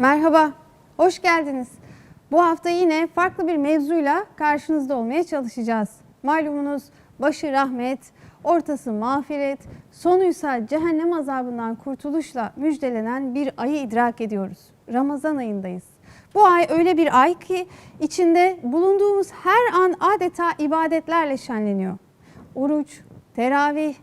Merhaba, hoş geldiniz. Bu hafta yine farklı bir mevzuyla karşınızda olmaya çalışacağız. Malumunuz başı rahmet, ortası mağfiret, sonuysa cehennem azabından kurtuluşla müjdelenen bir ayı idrak ediyoruz. Ramazan ayındayız. Bu ay öyle bir ay ki içinde bulunduğumuz her an adeta ibadetlerle şenleniyor. Oruç, teravih,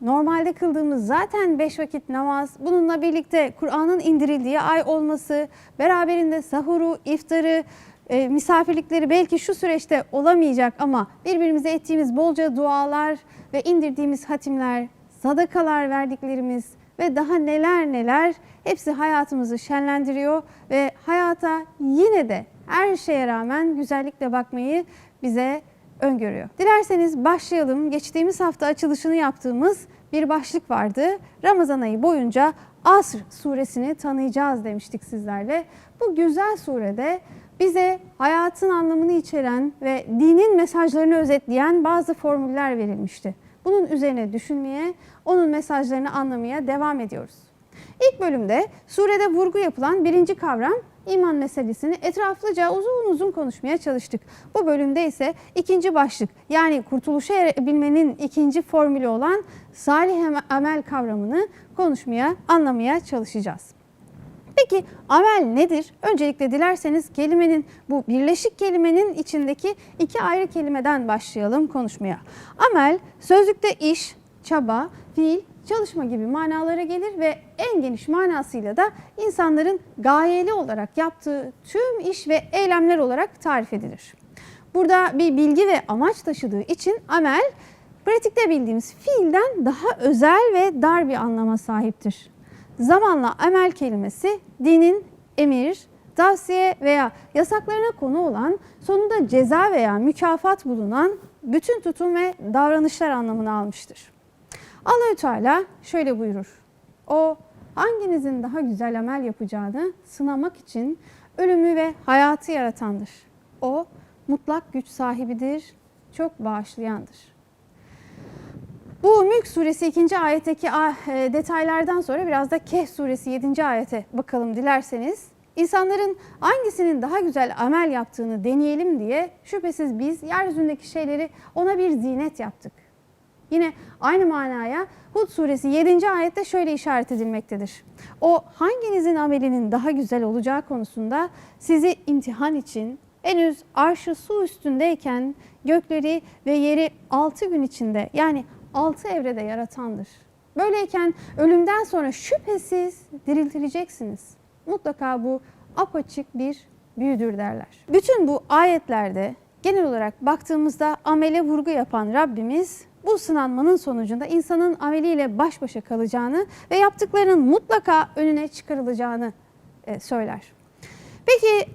Normalde kıldığımız zaten beş vakit namaz, bununla birlikte Kur'an'ın indirildiği ay olması, beraberinde sahuru, iftarı, e, misafirlikleri belki şu süreçte olamayacak ama birbirimize ettiğimiz bolca dualar ve indirdiğimiz hatimler, sadakalar verdiklerimiz ve daha neler neler hepsi hayatımızı şenlendiriyor ve hayata yine de her şeye rağmen güzellikle bakmayı bize öngörüyor. Dilerseniz başlayalım. Geçtiğimiz hafta açılışını yaptığımız bir başlık vardı. Ramazan ayı boyunca Asr suresini tanıyacağız demiştik sizlerle. Bu güzel surede bize hayatın anlamını içeren ve dinin mesajlarını özetleyen bazı formüller verilmişti. Bunun üzerine düşünmeye, onun mesajlarını anlamaya devam ediyoruz. İlk bölümde surede vurgu yapılan birinci kavram iman meselesini etraflıca uzun uzun konuşmaya çalıştık. Bu bölümde ise ikinci başlık yani kurtuluşa erebilmenin ikinci formülü olan salih amel kavramını konuşmaya, anlamaya çalışacağız. Peki amel nedir? Öncelikle dilerseniz kelimenin bu birleşik kelimenin içindeki iki ayrı kelimeden başlayalım konuşmaya. Amel sözlükte iş, çaba, fiil çalışma gibi manalara gelir ve en geniş manasıyla da insanların gayeli olarak yaptığı tüm iş ve eylemler olarak tarif edilir. Burada bir bilgi ve amaç taşıdığı için amel pratikte bildiğimiz fiilden daha özel ve dar bir anlama sahiptir. Zamanla amel kelimesi dinin emir, tavsiye veya yasaklarına konu olan sonunda ceza veya mükafat bulunan bütün tutum ve davranışlar anlamını almıştır. Allahü Teala şöyle buyurur. O hanginizin daha güzel amel yapacağını sınamak için ölümü ve hayatı yaratandır. O mutlak güç sahibidir, çok bağışlayandır. Bu Mülk suresi 2. ayetteki e, detaylardan sonra biraz da Kehf suresi 7. ayete bakalım dilerseniz. İnsanların hangisinin daha güzel amel yaptığını deneyelim diye şüphesiz biz yeryüzündeki şeyleri ona bir zinet yaptık. Yine aynı manaya Hud suresi 7. ayette şöyle işaret edilmektedir. O hanginizin amelinin daha güzel olacağı konusunda sizi imtihan için henüz arşı su üstündeyken gökleri ve yeri 6 gün içinde yani 6 evrede yaratandır. Böyleyken ölümden sonra şüphesiz diriltileceksiniz. Mutlaka bu apaçık bir büyüdür derler. Bütün bu ayetlerde genel olarak baktığımızda amele vurgu yapan Rabbimiz bu sınanmanın sonucunda insanın ameliyle baş başa kalacağını ve yaptıklarının mutlaka önüne çıkarılacağını e, söyler. Peki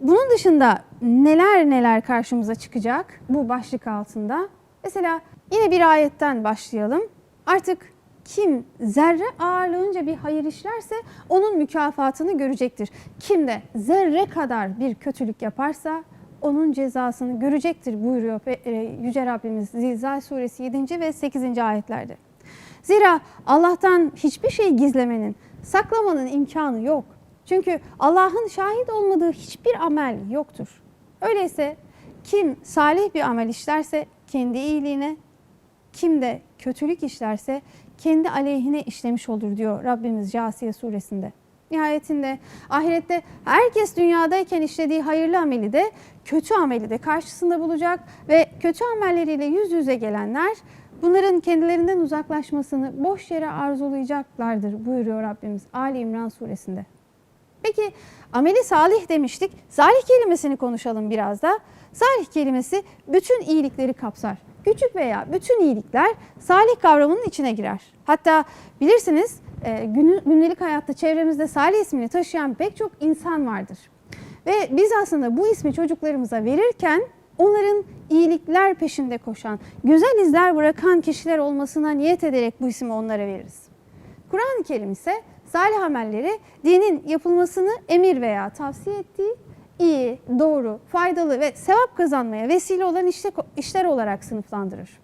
bunun dışında neler neler karşımıza çıkacak bu başlık altında? Mesela yine bir ayetten başlayalım. Artık kim zerre ağırlığınca bir hayır işlerse onun mükafatını görecektir. Kim de zerre kadar bir kötülük yaparsa onun cezasını görecektir buyuruyor e, Yüce Rabbimiz Zilzal suresi 7. ve 8. ayetlerde. Zira Allah'tan hiçbir şey gizlemenin, saklamanın imkanı yok. Çünkü Allah'ın şahit olmadığı hiçbir amel yoktur. Öyleyse kim salih bir amel işlerse kendi iyiliğine, kim de kötülük işlerse kendi aleyhine işlemiş olur diyor Rabbimiz Casiye suresinde. Nihayetinde ahirette herkes dünyadayken işlediği hayırlı ameli de kötü ameli de karşısında bulacak ve kötü amelleriyle yüz yüze gelenler bunların kendilerinden uzaklaşmasını boş yere arzulayacaklardır buyuruyor Rabbimiz Ali İmran suresinde. Peki ameli salih demiştik. Salih kelimesini konuşalım biraz da. Salih kelimesi bütün iyilikleri kapsar. Küçük veya bütün iyilikler salih kavramının içine girer. Hatta bilirsiniz e, günlük hayatta çevremizde Salih ismini taşıyan pek çok insan vardır. Ve biz aslında bu ismi çocuklarımıza verirken onların iyilikler peşinde koşan, güzel izler bırakan kişiler olmasına niyet ederek bu ismi onlara veririz. Kur'an-ı Kerim ise salih amelleri dinin yapılmasını emir veya tavsiye ettiği iyi, doğru, faydalı ve sevap kazanmaya vesile olan işler olarak sınıflandırır.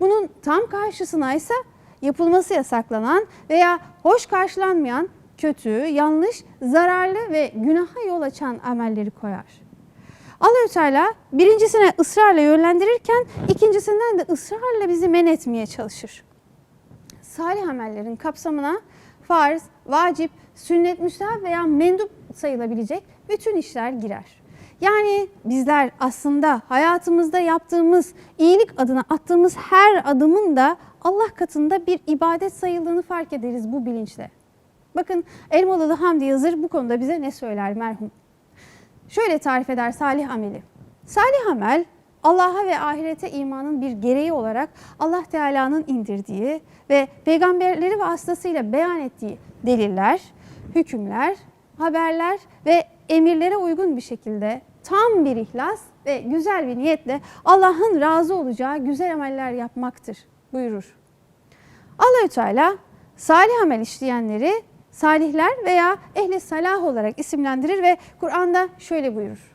Bunun tam karşısına ise yapılması yasaklanan veya hoş karşılanmayan kötü, yanlış, zararlı ve günaha yol açan amelleri koyar. Allahü Teala birincisine ısrarla yönlendirirken ikincisinden de ısrarla bizi men etmeye çalışır. Salih amellerin kapsamına farz, vacip, sünnet, müstehap veya mendup sayılabilecek bütün işler girer. Yani bizler aslında hayatımızda yaptığımız, iyilik adına attığımız her adımın da Allah katında bir ibadet sayıldığını fark ederiz bu bilinçle. Bakın Elmalılı Hamdi Yazır bu konuda bize ne söyler merhum? Şöyle tarif eder salih ameli. Salih amel Allah'a ve ahirete imanın bir gereği olarak Allah Teala'nın indirdiği ve peygamberleri vasıtasıyla beyan ettiği deliller, hükümler, haberler ve emirlere uygun bir şekilde tam bir ihlas ve güzel bir niyetle Allah'ın razı olacağı güzel ameller yapmaktır buyurur. Allahü Teala salih amel işleyenleri salihler veya ehli salah olarak isimlendirir ve Kur'an'da şöyle buyurur.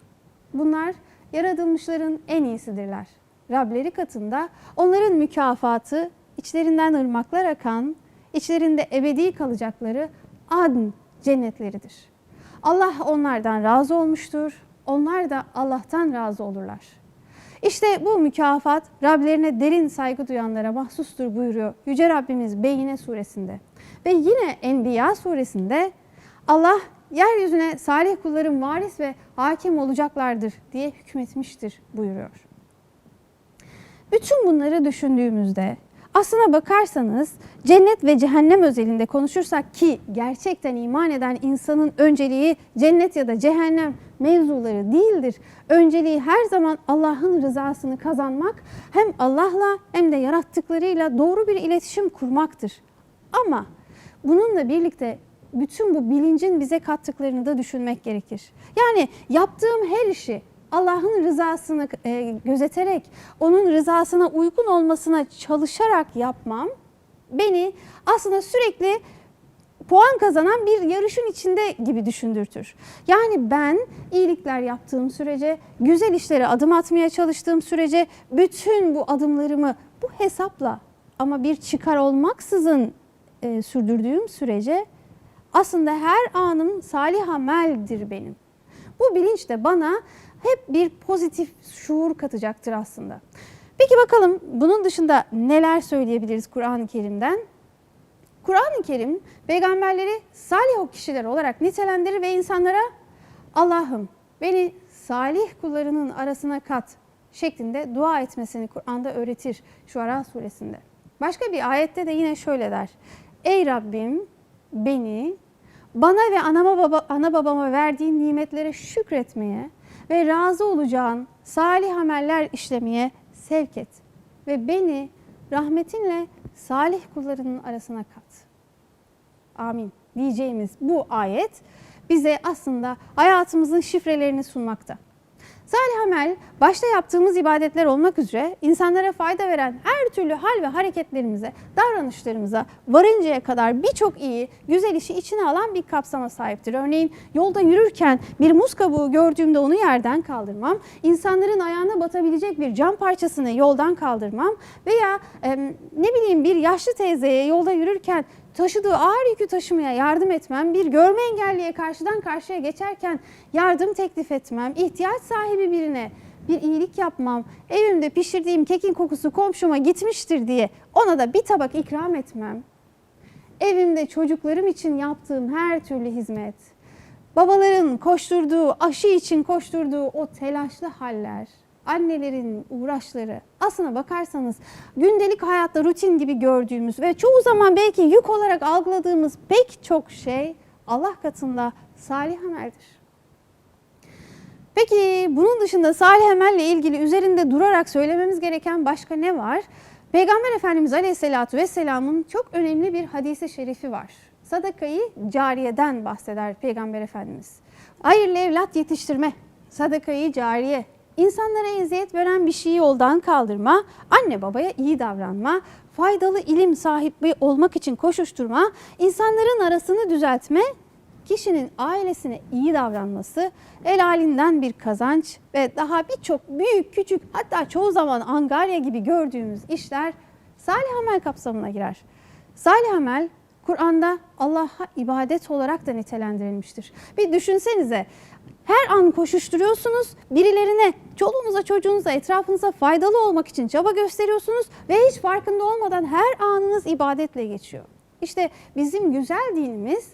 Bunlar yaratılmışların en iyisidirler. Rableri katında onların mükafatı içlerinden ırmaklar akan, içlerinde ebedi kalacakları adn cennetleridir. Allah onlardan razı olmuştur, onlar da Allah'tan razı olurlar. İşte bu mükafat Rablerine derin saygı duyanlara mahsustur buyuruyor Yüce Rabbimiz Beyine suresinde. Ve yine Enbiya suresinde Allah yeryüzüne salih kulların varis ve hakim olacaklardır diye hükmetmiştir buyuruyor. Bütün bunları düşündüğümüzde aslına bakarsanız cennet ve cehennem özelinde konuşursak ki gerçekten iman eden insanın önceliği cennet ya da cehennem mevzuları değildir. Önceliği her zaman Allah'ın rızasını kazanmak hem Allah'la hem de yarattıklarıyla doğru bir iletişim kurmaktır. Ama bununla birlikte bütün bu bilincin bize kattıklarını da düşünmek gerekir. Yani yaptığım her işi Allah'ın rızasını e, gözeterek, onun rızasına uygun olmasına çalışarak yapmam beni aslında sürekli puan kazanan bir yarışın içinde gibi düşündürtür. Yani ben iyilikler yaptığım sürece, güzel işlere adım atmaya çalıştığım sürece bütün bu adımlarımı bu hesapla ama bir çıkar olmaksızın e, sürdürdüğüm sürece aslında her anım salih ameldir benim. Bu bilinç de bana hep bir pozitif şuur katacaktır aslında. Peki bakalım bunun dışında neler söyleyebiliriz Kur'an-ı Kerim'den? Kur'an-ı Kerim peygamberleri salih kişiler olarak nitelendirir ve insanlara Allah'ım beni salih kullarının arasına kat şeklinde dua etmesini Kur'an'da öğretir Şuara suresinde. Başka bir ayette de yine şöyle der. Ey Rabbim beni bana ve anama baba, ana babama verdiğin nimetlere şükretmeye ve razı olacağın salih ameller işlemeye sevk et ve beni rahmetinle salih kullarının arasına kat. Amin diyeceğimiz bu ayet bize aslında hayatımızın şifrelerini sunmakta. Salih amel başta yaptığımız ibadetler olmak üzere insanlara fayda veren her türlü hal ve hareketlerimize, davranışlarımıza varıncaya kadar birçok iyi, güzel işi içine alan bir kapsama sahiptir. Örneğin yolda yürürken bir muz kabuğu gördüğümde onu yerden kaldırmam, insanların ayağına batabilecek bir cam parçasını yoldan kaldırmam veya e, ne bileyim bir yaşlı teyzeye yolda yürürken taşıdığı ağır yükü taşımaya yardım etmem, bir görme engelliye karşıdan karşıya geçerken yardım teklif etmem, ihtiyaç sahibi birine bir iyilik yapmam, evimde pişirdiğim kekin kokusu komşuma gitmiştir diye ona da bir tabak ikram etmem, evimde çocuklarım için yaptığım her türlü hizmet, babaların koşturduğu, aşı için koşturduğu o telaşlı haller, annelerin uğraşları aslına bakarsanız gündelik hayatta rutin gibi gördüğümüz ve çoğu zaman belki yük olarak algıladığımız pek çok şey Allah katında salih ameldir. Peki bunun dışında salih amelle ilgili üzerinde durarak söylememiz gereken başka ne var? Peygamber Efendimiz Aleyhisselatü Vesselam'ın çok önemli bir hadisi şerifi var. Sadakayı cariyeden bahseder Peygamber Efendimiz. Hayırlı evlat yetiştirme, sadakayı cariye, insanlara eziyet veren bir şeyi yoldan kaldırma, anne babaya iyi davranma, faydalı ilim sahibi olmak için koşuşturma, insanların arasını düzeltme, kişinin ailesine iyi davranması, el halinden bir kazanç ve daha birçok büyük küçük hatta çoğu zaman angarya gibi gördüğümüz işler salih amel kapsamına girer. Salih amel Kur'an'da Allah'a ibadet olarak da nitelendirilmiştir. Bir düşünsenize her an koşuşturuyorsunuz, birilerine, çoluğunuza, çocuğunuza, etrafınıza faydalı olmak için çaba gösteriyorsunuz ve hiç farkında olmadan her anınız ibadetle geçiyor. İşte bizim güzel dinimiz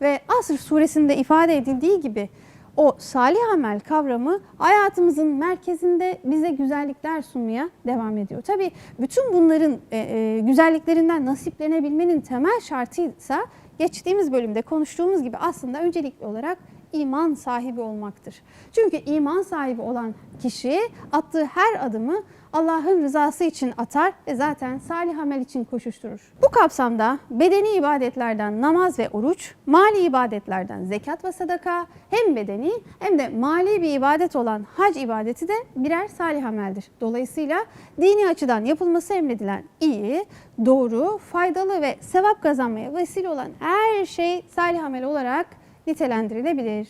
ve Asr suresinde ifade edildiği gibi o salih amel kavramı hayatımızın merkezinde bize güzellikler sunmaya devam ediyor. Tabii bütün bunların e, e, güzelliklerinden nasiplenebilmenin temel şartıysa geçtiğimiz bölümde konuştuğumuz gibi aslında öncelikli olarak iman sahibi olmaktır. Çünkü iman sahibi olan kişi attığı her adımı Allah'ın rızası için atar ve zaten salih amel için koşuşturur. Bu kapsamda bedeni ibadetlerden namaz ve oruç, mali ibadetlerden zekat ve sadaka hem bedeni hem de mali bir ibadet olan hac ibadeti de birer salih ameldir. Dolayısıyla dini açıdan yapılması emredilen iyi, doğru, faydalı ve sevap kazanmaya vesile olan her şey salih amel olarak nitelendirilebilir.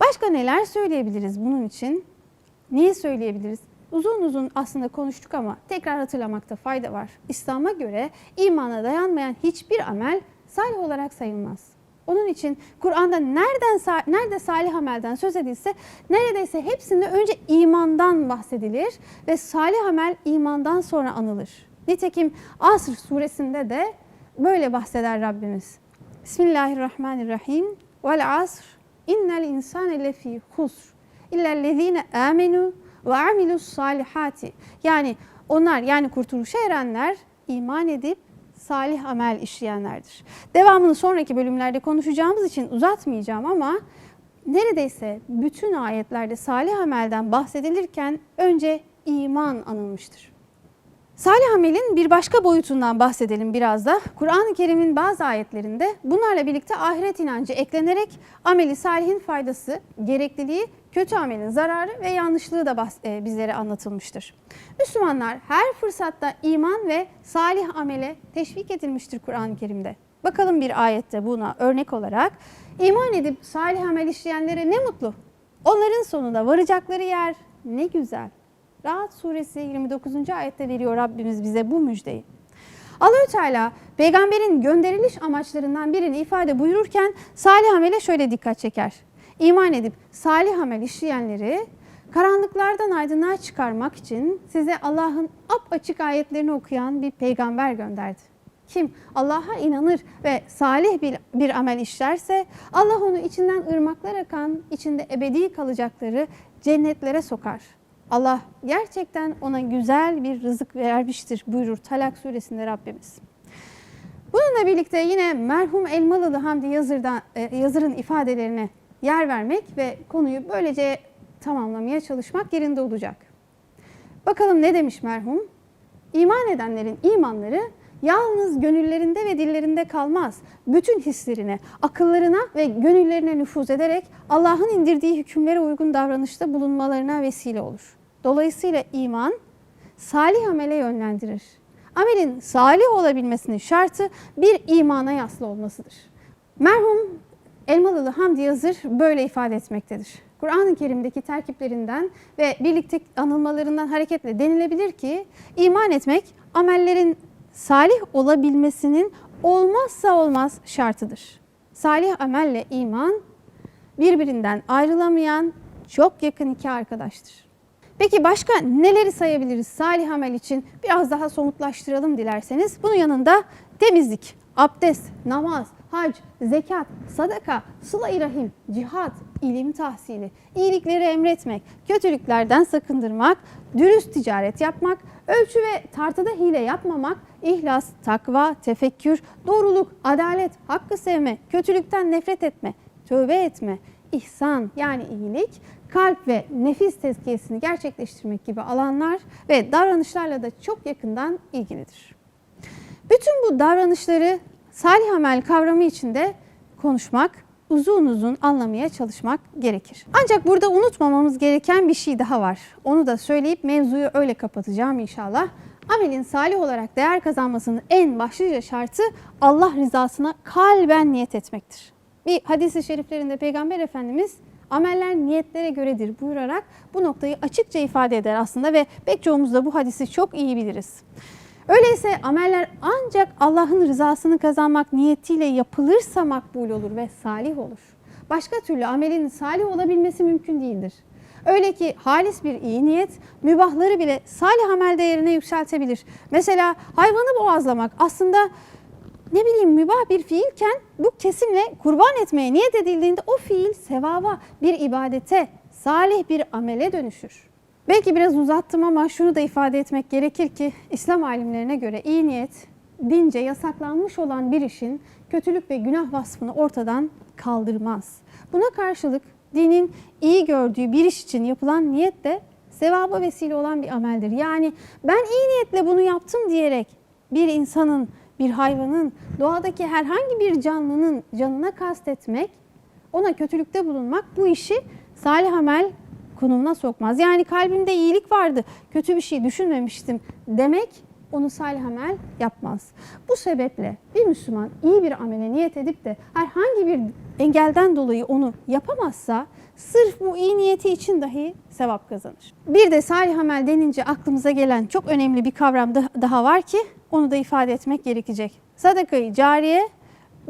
Başka neler söyleyebiliriz bunun için? Neyi söyleyebiliriz? Uzun uzun aslında konuştuk ama tekrar hatırlamakta fayda var. İslam'a göre imana dayanmayan hiçbir amel salih olarak sayılmaz. Onun için Kur'an'da nereden nerede salih amelden söz edilse neredeyse hepsinde önce imandan bahsedilir ve salih amel imandan sonra anılır. Nitekim Asr suresinde de böyle bahseder Rabbimiz. Bismillahirrahmanirrahim. Vel asr innel insane lefî husr illellezîne âmenû ve amilus salihati. Yani onlar yani kurtuluşa erenler iman edip salih amel işleyenlerdir. Devamını sonraki bölümlerde konuşacağımız için uzatmayacağım ama neredeyse bütün ayetlerde salih amelden bahsedilirken önce iman anılmıştır. Salih amelin bir başka boyutundan bahsedelim biraz da. Kur'an-ı Kerim'in bazı ayetlerinde bunlarla birlikte ahiret inancı eklenerek ameli salihin faydası, gerekliliği, kötü amelin zararı ve yanlışlığı da e, bizlere anlatılmıştır. Müslümanlar her fırsatta iman ve salih amele teşvik edilmiştir Kur'an-ı Kerim'de. Bakalım bir ayette buna örnek olarak iman edip salih amel işleyenlere ne mutlu. Onların sonunda varacakları yer ne güzel. Rahat suresi 29. ayette veriyor Rabbimiz bize bu müjdeyi. Allahü Teala peygamberin gönderiliş amaçlarından birini ifade buyururken salih amele şöyle dikkat çeker. İman edip salih amel işleyenleri karanlıklardan aydınlığa çıkarmak için size Allah'ın açık ayetlerini okuyan bir peygamber gönderdi. Kim Allah'a inanır ve salih bir, bir amel işlerse Allah onu içinden ırmaklar akan, içinde ebedi kalacakları cennetlere sokar. Allah gerçekten ona güzel bir rızık vermiştir buyurur Talak suresinde Rabbimiz. Bununla birlikte yine merhum Elmalılı Hamdi Yazır'dan, e, Yazır'ın ifadelerine yer vermek ve konuyu böylece tamamlamaya çalışmak yerinde olacak. Bakalım ne demiş merhum? İman edenlerin imanları yalnız gönüllerinde ve dillerinde kalmaz. Bütün hislerine, akıllarına ve gönüllerine nüfuz ederek Allah'ın indirdiği hükümlere uygun davranışta bulunmalarına vesile olur. Dolayısıyla iman salih amele yönlendirir. Amelin salih olabilmesinin şartı bir imana yaslı olmasıdır. Merhum Elmalılı Hamdi Yazır böyle ifade etmektedir. Kur'an-ı Kerim'deki terkiplerinden ve birlikte anılmalarından hareketle denilebilir ki iman etmek amellerin salih olabilmesinin olmazsa olmaz şartıdır. Salih amelle iman birbirinden ayrılamayan çok yakın iki arkadaştır. Peki başka neleri sayabiliriz salih amel için? Biraz daha somutlaştıralım dilerseniz. Bunun yanında temizlik, abdest, namaz, hac, zekat, sadaka, sıla-i rahim, cihat, ilim tahsili, iyilikleri emretmek, kötülüklerden sakındırmak, dürüst ticaret yapmak, ölçü ve tartıda hile yapmamak, ihlas, takva, tefekkür, doğruluk, adalet, hakkı sevme, kötülükten nefret etme, tövbe etme, ihsan yani iyilik, kalp ve nefis tezkiyesini gerçekleştirmek gibi alanlar ve davranışlarla da çok yakından ilgilidir. Bütün bu davranışları salih amel kavramı içinde konuşmak, uzun uzun anlamaya çalışmak gerekir. Ancak burada unutmamamız gereken bir şey daha var. Onu da söyleyip mevzuyu öyle kapatacağım inşallah. Amelin salih olarak değer kazanmasının en başlıca şartı Allah rızasına kalben niyet etmektir. Bir hadisi şeriflerinde Peygamber Efendimiz ameller niyetlere göredir buyurarak bu noktayı açıkça ifade eder aslında ve pek çoğumuz da bu hadisi çok iyi biliriz. Öyleyse ameller ancak Allah'ın rızasını kazanmak niyetiyle yapılırsa makbul olur ve salih olur. Başka türlü amelin salih olabilmesi mümkün değildir. Öyle ki halis bir iyi niyet mübahları bile salih amel değerine yükseltebilir. Mesela hayvanı boğazlamak aslında ne bileyim mübah bir fiilken bu kesimle kurban etmeye niyet edildiğinde o fiil sevaba, bir ibadete, salih bir amele dönüşür. Belki biraz uzattım ama şunu da ifade etmek gerekir ki İslam alimlerine göre iyi niyet dince yasaklanmış olan bir işin kötülük ve günah vasfını ortadan kaldırmaz. Buna karşılık dinin iyi gördüğü bir iş için yapılan niyet de sevaba vesile olan bir ameldir. Yani ben iyi niyetle bunu yaptım diyerek bir insanın, bir hayvanın, doğadaki herhangi bir canlının canına kastetmek, ona kötülükte bulunmak bu işi salih amel konumuna sokmaz. Yani kalbimde iyilik vardı, kötü bir şey düşünmemiştim demek onu salih amel yapmaz. Bu sebeple bir Müslüman iyi bir amele niyet edip de herhangi bir engelden dolayı onu yapamazsa sırf bu iyi niyeti için dahi sevap kazanır. Bir de salih amel denince aklımıza gelen çok önemli bir kavram da- daha var ki onu da ifade etmek gerekecek. Sadakayı cariye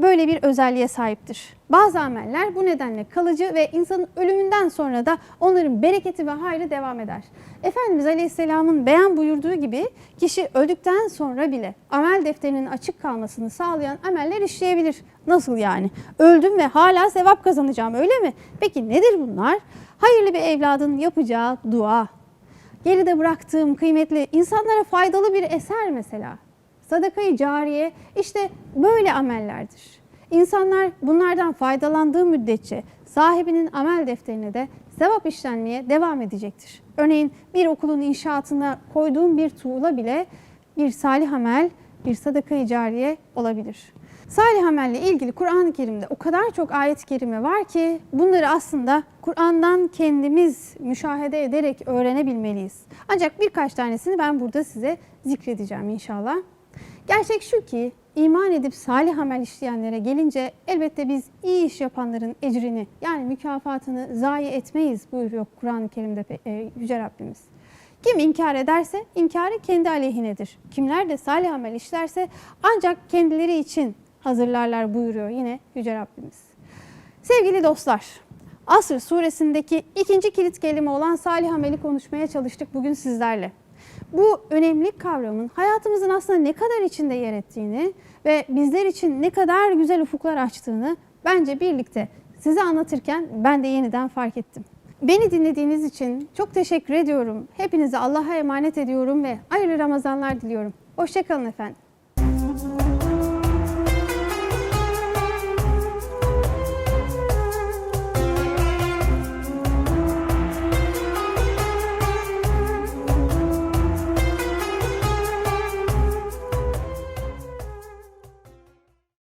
böyle bir özelliğe sahiptir. Bazı ameller bu nedenle kalıcı ve insanın ölümünden sonra da onların bereketi ve hayrı devam eder. Efendimiz Aleyhisselam'ın beyan buyurduğu gibi kişi öldükten sonra bile amel defterinin açık kalmasını sağlayan ameller işleyebilir. Nasıl yani? Öldüm ve hala sevap kazanacağım öyle mi? Peki nedir bunlar? Hayırlı bir evladın yapacağı dua, geride bıraktığım kıymetli insanlara faydalı bir eser mesela. Sadakayı cariye işte böyle amellerdir. İnsanlar bunlardan faydalandığı müddetçe sahibinin amel defterine de sevap işlenmeye devam edecektir. Örneğin bir okulun inşaatına koyduğum bir tuğla bile bir salih amel, bir sadakayı cariye olabilir. Salih amelle ilgili Kur'an-ı Kerim'de o kadar çok ayet-i kerime var ki bunları aslında Kur'an'dan kendimiz müşahede ederek öğrenebilmeliyiz. Ancak birkaç tanesini ben burada size zikredeceğim inşallah. Gerçek şu ki iman edip salih amel işleyenlere gelince elbette biz iyi iş yapanların ecrini yani mükafatını zayi etmeyiz buyuruyor Kur'an-ı Kerim'de e, Yüce Rabbimiz. Kim inkar ederse inkarı kendi aleyhinedir. Kimler de salih amel işlerse ancak kendileri için hazırlarlar buyuruyor yine Yüce Rabbimiz. Sevgili dostlar, Asr suresindeki ikinci kilit kelime olan salih ameli konuşmaya çalıştık bugün sizlerle. Bu önemli kavramın hayatımızın aslında ne kadar içinde yer ettiğini ve bizler için ne kadar güzel ufuklar açtığını bence birlikte size anlatırken ben de yeniden fark ettim. Beni dinlediğiniz için çok teşekkür ediyorum. Hepinizi Allah'a emanet ediyorum ve hayırlı Ramazanlar diliyorum. Hoşçakalın efendim.